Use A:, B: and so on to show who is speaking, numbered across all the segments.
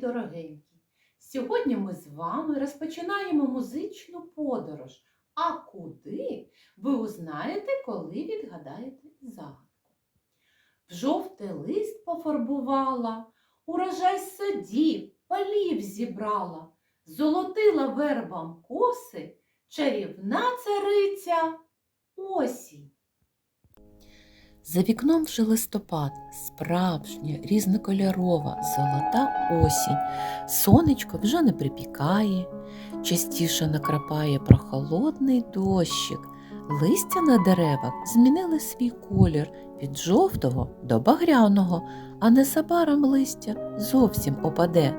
A: дорогенькі! Сьогодні ми з вами розпочинаємо музичну подорож. А куди ви узнаєте, коли відгадаєте загадку. В жовтий лист пофарбувала, урожай садів, полів зібрала, золотила вербам коси, чарівна цариця осінь. За вікном вже листопад, справжня, різнокольорова, золота осінь. Сонечко вже не припікає, частіше накрапає прохолодний дощик. Листя на деревах змінили свій колір від жовтого до багряного, а незабаром листя зовсім опаде.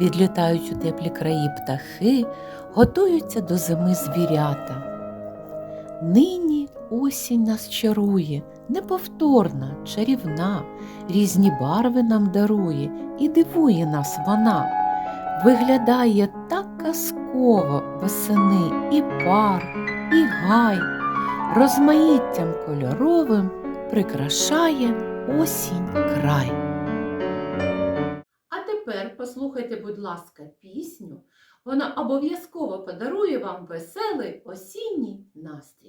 A: Відлітають у теплі краї птахи, готуються до зими звірята. Нині осінь нас чарує, неповторна, чарівна, різні барви нам дарує і дивує нас вона. Виглядає так казково восени і пар, і гай, розмаїттям кольоровим прикрашає осінь край. А тепер послухайте, будь ласка, пісню. Вона обов'язково подарує вам веселий осінній настрій.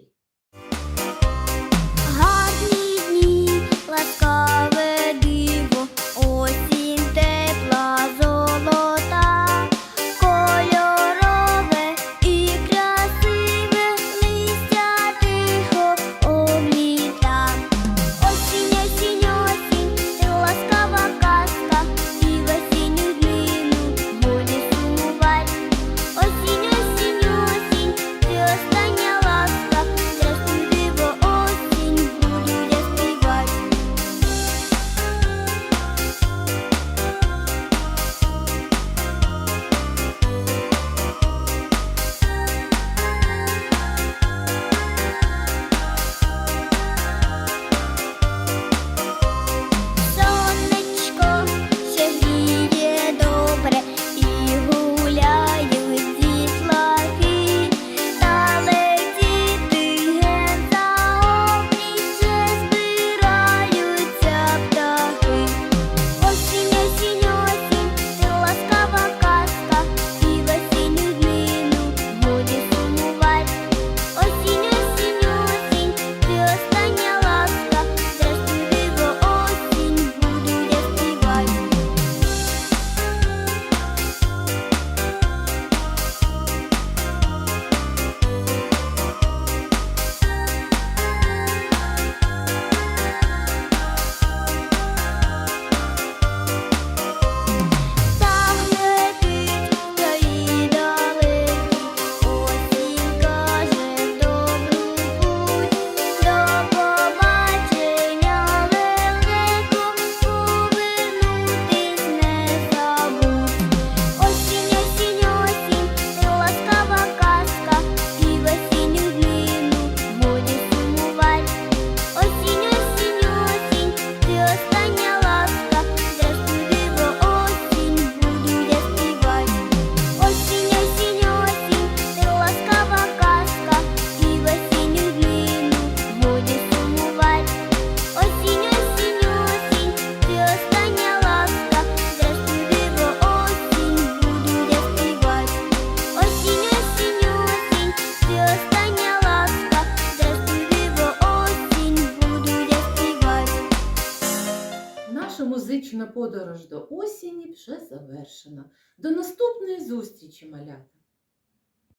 A: Наша музична подорож до осені вже завершена. До наступної зустрічі, малята!